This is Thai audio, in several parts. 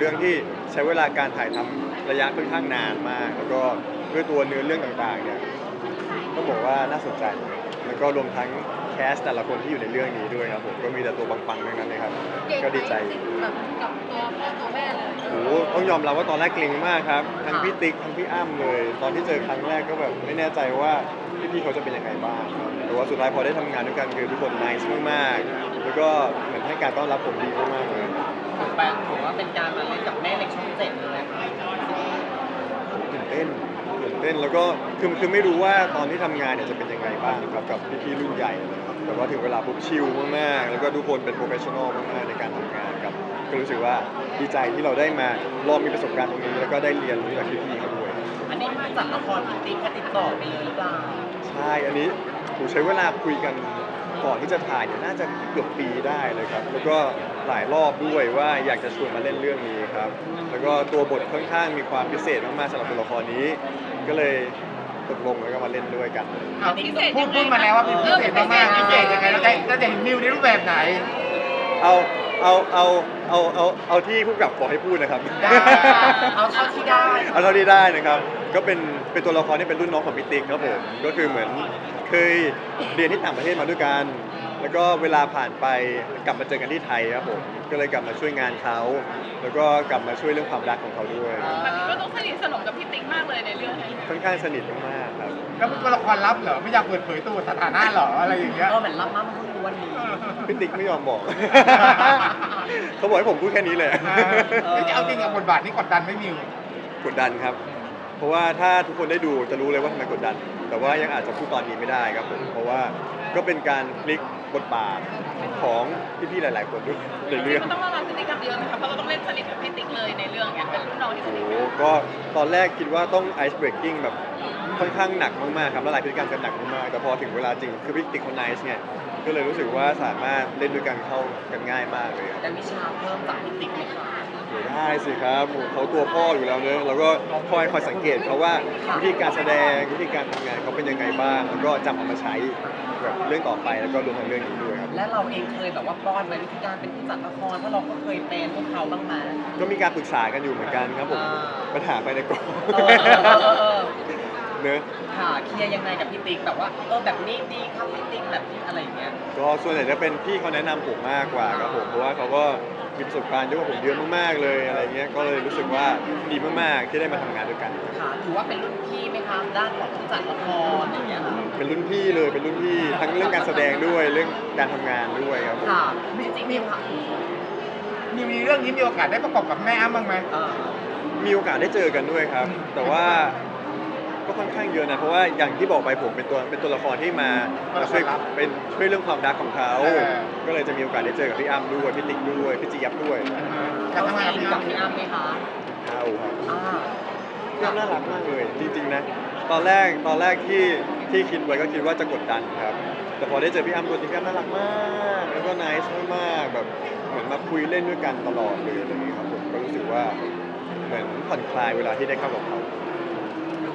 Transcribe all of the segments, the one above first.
เรื่องที่ใช้เวลาการถ่ายทำระยะค่อนข้างนานมาก แล้วก็ด้วยตัวเนื้อเรื่องต่างๆเนี่ยต้องบอกว่าน่าสนใจ แล้วก็รวมทั้งแคสแต่ละคนที่อยู่ในเรื่องนี้ด้วยครับผมก็มีแต่ตัวปังๆทั้งนั้นเลยครับ ก็ดีใจแบบกับตัวพ่อตัวแม่เลยโอ้โหต้องยอมรับว่าตอนแรกเกรงมากครับทั้งพี่ติ๊กทั้งพี่อ้ำเลย ตอนที่เจอครั้งแรกก็แบบไม่แน่ใจว่าพี่ๆเขาจะเป็นยังไงบ้างครับแต่ว่าสุดท้ายพอได้ทำงานด้วยกันคือทุกคนน่ารักมากๆแล้วก็เหมือนให้การต้อนรับผมดีมากๆเลย แปลถือว่าเป็นการมาเล่นกับแม่เล็กช่องเจ็ดเลยค่ะตื่นเต้นตื่นเต้นแล้วก็คือคือไม่รู้ว่าตอนที่ทำงานเนี่ยจะเป็นยังไงบ้างครับกับพี่ๆรุ่นใหญ่แต่ว่าถึงเวลาปุ๊บชิลมากๆแล้วก็ทุกคนเป็นโปรเฟชชั่นอลมากๆในการทำงานครับก็รู้สึกว่าดีใจที่เราได้มาลองมีประสบการณ์ตรงนี้ แล้วก็ได้เรียนรู้จากพี่ๆเขาด้วย อันนี้มาจากละครพิติ๊กก็ติดต่อไปเลยหรือเปล่า ใช่ อันนี้ผมใช้เวลาคุยกัน ก่อนที่จะถ่ายเนี่ยน่าจะเกือบปีได้เลยครับ แล้วก็หลายรอบด้วยว่าอยากจะชวนมาเล่นเรื่องนี้ครับ แล้วก็ตัวบทค่อนข้างมีความพิเศษมากๆสำหรับตัวละครนี้ ก็เลยตกลงแล้วก็มาเล่นด้วยกัน เอาพูดพูดมาแล้วว่าเป็นพิเศษมากๆพิเศษยังไงแล้วจะแล้วจะเห็นมิวในรูปแบบไหน เอา เอาเอาเอาเอาเอาที่ผู้กำกับบอกให้พูดนะครับได้เอาเท่าที่ได้ เอาเท่าที่ได้นะครับ ก็เป็นเป็นตัวละครที่เป็นรุ่นน้องของพิติกครับผมก็คือเหมือนเคยเรียนที่ต่างประเทศมาด้วยกัน แล้วก็เวลาผ่านไปกลับมาเจอกันที่ไทยครับผมก็เลยกลับมาช่วยงานเขาแล้วก็กลับมาช่วยเรื่องความรักของเขาด้วยมันก็ต้องสนิทสนมกับพี่ติ๊กมากเลยในเรื่องนี้ค่อนข้างสนิทมากๆครับ แล้วเป็นตัวละครลับเหรอไม่อยากเปิดเผยตัวสถานะเหรออะไรอย่างเงี้ย ก็เหมือนรับมั่งเพิ่งรู้วันนี้พิติกไม่ยอมบอก เขาบอกให้ผมพูดแค่นี้เลยเออจะเอาจริงกับบทบาทนี้กดดันไหม่มิว กดดันครับ เพราะว่าถ้าทุกคนได้ดูจะรู้เลยว่าทำไมกดดัน แต่ว่ายังอาจจะพูดตอนนี้ไม่ได้ครับผม เพราะว่าก็เป็นการพลิกบทบาทของพี่ๆหลาย ๆ คนด้วยในเรื่อง มันต้องละลายพฤติกรรมเยอะนะคะเพราะเราต้องเล่นสนิทกับพี่ติ๊กเลยในเรื่องเนี่ยเป็นรุ่นน้องที่สโอ้นิทโหก็ตอนแรกคิดว่าต้อง ice breaking แบบ ค่อนข้างหนักมากๆครับละลายพฤติกรรมกันหนักมากๆแต่พอถึงเวลาจริงคือพี่ติ๊กเขา nice ไงก็เลยรู้สึกว่าสามารถเล่นด้วยกันเข้ากันง่ายมากเลยครับแต่วิชาเพิ่มจากพิติ๊กไหมคะโอ้ได้สิครับโอ้เขาตัวพ่ออยู่แล้วเนอะแล้วก็คอยคอยสังเกตเขาว่าวิธีการแสดงวิธีการทำงานเขาเป็นยังไงบ้างแล้วก็จำเอามาใช้แบบเรื่องต่อไปแล้วก็รวมทั้งเรื่องนี้ด้วยครับและเราเองเคยแบบว่าป้อนไปวิธีการเป็นผู้จัดละครเพราะเราก็เคยเป็นพวกเขาบ้างไหมก็มีการปรึกษากันอยู่เหมือนกันครับผมอ่าปัญหาไปในกอง เออเออเออเออเนอะค่ะเคลียร์ยังไงกับพี่ติ๊กแบบว่าเออแบบนี้ดีครับพี่ติ๊กแบบนี้อะไรอย่างเงี้ย ก็ส่วนใหญ่จะเป็นพี่เขาแนะนำผมมากกว่าครับผมเพราะว่าเขาก็มีประสบการณ์เยอะกว่าผมเยอะมากๆเลยอะไรเงี้ยก็เลยรู้สึกว่าดีมากๆที่ได้มาทำงานด้วยกัน ค่ะถือว่าเป็นรุ่นพี่ไหมคะด้านของผู้จัดละครอย่างเงี้ยค่ะเป็นรุ่นพี่เลยเป็นรุ่นพี่ทั้งเรื่องการแสดงด้วยเรื่องการทำงานด้วยครับผม ค่ะจริงๆมีค่ะมิวมีเรื่องนี้มีโอกาสได้ประกอบกับแม่อ้ำบ้างไหมเออมีโอกาสได้เจอกันด้วยครับ แต่ว่าก็ ค่อนข้างเยอะนะเพราะว่าอย่างที่บอกไปผมเป็นตัวเป็นตัวละครที่มามาช่วยเป็นช่วยเรื่องความรักของเขาก็เลยจะมีโอกาสได้เจอกับพี่อ้ำด้วยพี่ติ๊กด้วยพี่เจี๊ยบด้วยการทำงานกับซีพี่กับอ้ำพี่อ้ำไหมคะเอาครับอ่าพี่อ้ำน่ารักมากเลยจริงๆนะตอนแรกตอนแรกที่ที่คิดไว้ก็คิดว่าจะกดดันครับ แต่พอได้เจอพี่อ้ำตัวจริงพี่อ้ำน่ารักมากแล้วก็น c e มากๆแบบเหมือนมาคุยเล่นด้วยกันตลอดเลยอะไรอย่างเงี้ยครับผมก็รู้สึกว่าเหมือนผ่อนคลายเวลาที่ได้เข้ากับเขา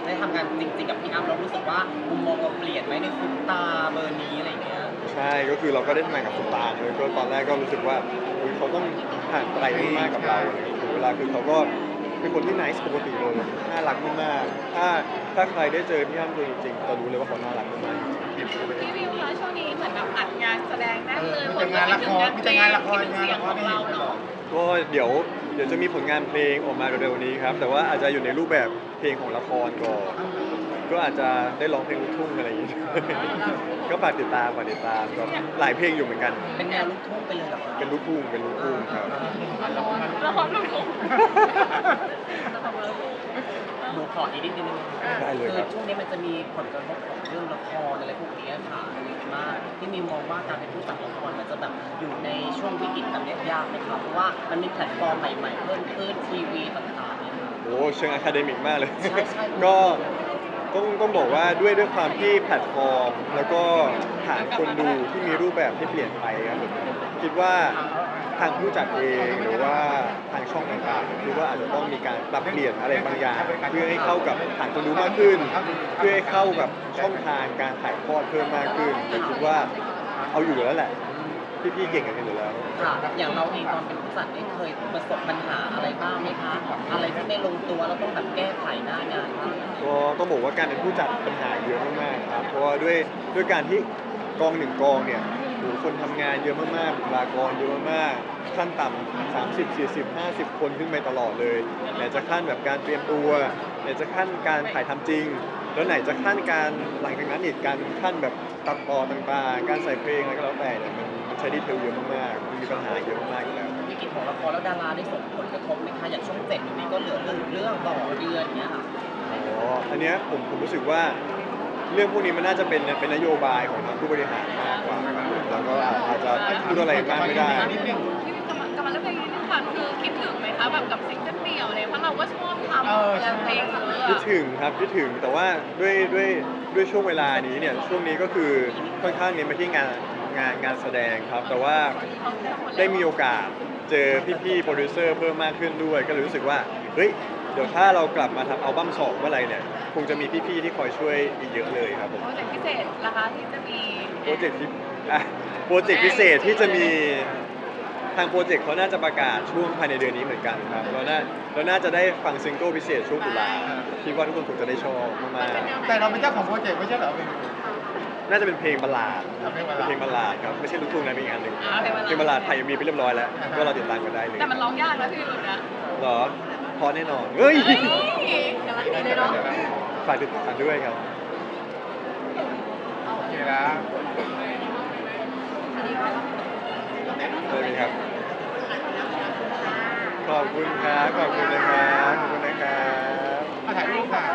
ได้ทำงานจริงๆกับพี่อ้ำเรารู้สึกว่ามุมมองเราเปลี่ยนไหมในคุณตาเบอร์นี้อะไรอย่างเงี้ย ใช่ก็คือเราก็ได้ทำงานกับคุณตาเลยก็ตอนแรกก็รู้สึกว่าอุ๊ยเขาต้องห่างไกลมากๆกับเราอะไรอย่างเงี้ยถึงเวลาคือเขาก็เป็นคนที่ไนส์ปกติเลยน่ารักมากๆถ้าถ้าใครได้เจอพี่อ้ำตัวจริงๆจะรู้เลยว่าเขาน่ารักมากๆจริงพี่วิวคะช่วงนี้เหมือนแบบอัดงานแสดงแน่นเลยมีแต่งานละครมีแต่งานละคร ที่เป็นเสียงของเราเนาะ ก็เดี๋ยว เดี๋ยวจะมีผลงานเพลงออกมาเร็วๆนี้ครับ แต่ว่าอาจจะอยู่ในรูปแบบเพลงของละครก่อน ก็อาจจะได้ร้องเพลงลูกทุ่งอะไรอย่างงี้ ก็ฝากติดตามฝากติดตามก็หลายเพลงอยู่เหมือนกัน เป็นแนวลูกทุ่งไปเลยเหรอคะเป็นลูกทุ่งเป็นลูกทุ่งครับ ละครลูกทุ่ง หนูขออีกนิดนึงได้เลยคืครัอบช่วงนี้มันจะมีผลกระทบของเรื่องละครอะไรพวกนี้ค่ะเยอะมากที่มีมองว่าการเป็นผู้จัดละครมันจะแบบอยู่ในช่วงวิกฤตแบบเนี้ยยากไหมครับเพราะว่ามันมีแพลตฟอร์มใหม่ๆเพิ่มขึ้นทีวีต่างๆเนี่ยค่ะ โอ้เชิงอะคาเดมิกมากเลย ใช่ใช่ ก็ต้องต้องบอกว่าด้วยด้วยความที่แพลตฟอร์ม แล้วก็ฐานคนดูที่มีรูปแบบที่เปลี่ยนไปครับผมคิดว่า ทางผู้จัดเองหรือว่าทางช่องต่างๆคิดว่าอาจจะต้องมีการปรับเปลี่ยนอะไรบางอย่างเพื่อให้เข้ากับฐานคนดูมากขึ้น เพื่อให้เข้ากับช่องทางการถ่ายทอดเพิ่มมากขึ้นแต่คิดว่าเอาอยู่แล้วแหละพี่ๆเก่งกันอยู่แล้วค่ะอย่างเราเองตอนเป็นผู้จัดเนี่ยเคยประสบปัญหาอะไรบ้างไหมอะไรที่ไม่ลงตัวแล้วต้องแบบแก้ไขหน้างานบ้างก็ต้องบอกว่าการเป็นผู้จัดปัญหาเยอะมากๆครับเพราะว่าด้วยด้วยการที่กองหนึ่งกองเนี่ย โหคนทำงานเยอะมากๆบุคลากรเยอะมากๆขั้นต่ำ30 40 50 คนขึ้นไปตลอดเลยไหนจะขั้นแบบการเตรียมตัวไหนจะขั้นการถ่ายทำจริง แล้วไหนจะขั้นการหลังจากนั้นอีกการขั้นแบบตัดต่อต่างๆ การใส่เพลงอะไรก็แล้วแต่เนี่ยมันมันใช้ดีเทลเยอะมากๆมันมีปัญหาเยอะมากอยู่แล้ว วิกฤตของละครแล้วดาราได้ส่งผลกระทบไหมคะอย่างช่วงเจ็ดอยู่นี้ก็เหลือเรื่องเรื่องต่อเดือนเนี้ยค่ะ อ๋อ อันเนี้ยผมผมรู้สึกว่า เรื่องพวกนี้มันน่าจะเป็นเป็นนโยบายของทางผู้บริหารมากกว่าครับแล้วก็อาจจะพูดอะไรมากไม่ได้นิดนึงพี่กำลังกำลังเรื่องเพลงนี้นึงค่ะคือคิดถึงไหมคะแบบกับซิงเกิลเดี่ยวเลยเพราะเราก็ชอบทำเออใช่ เพลงเยคิดอะถึงครับคิดถึงแต่ว่าด้วยด้วยด้วยช่วงเวลานี้เนี่ยช่วงนี้ก็คือค่อนข้างเน้นไปที่งานงานงานแสดงครับ แต่ว่าได้มีโอกาส เจอพี่ๆโปรดิวเซอร์เพิ่มมากขึ้นด้วย ก็เลยรู้สึกว่าเฮ้ยเดี๋ยวถ้าเรากลับมาทำอัลบั้มสองเมื่อไหรเนี่ยคงจะมีพี่ๆที่คอยช่วยอีกเยอะเลยครับผมโปรเจกต์พิเศษนะคะที่จะมีโปรเจกต์ที่อะโปรเจกต์พิเศษที่จะมีทางโปรเจกต์เขาน่าจะประกาศช่วงภายในเดือนนี้เหมือนกันครับเราน่าเราน่าจะได้ฟังซิงเกิลพิเศษช่วงตุลาคิดว่าทุกคนคงจะได้ชอบมากแต่เราเป็นเจ้าของโปรเจกต์ไม่ใช่เหรอๆ น่าจะเป็นเพลงบัลลาดเพลงบัลลาดเป็นเพลงบัลลาดครับไม่ใช่ลูกทุ่งนะเป็นอีกอันหนึ่งอ่าเพลงเพลงบัลลาดไทยมีไปเรียบร้อยแล้วก็เราติดตามกันได้เลยแต่มันร้องยากนะพี่หลุดนะเหรอพอแน่นอนเฮ้ยเฮ้ยกำลังดีเลยเนาะฝากติดตามด้วยครับโอเคแล้วได้ไหมครับขอบคุณครับขอบคุณนะครับขอบคุณนะครับ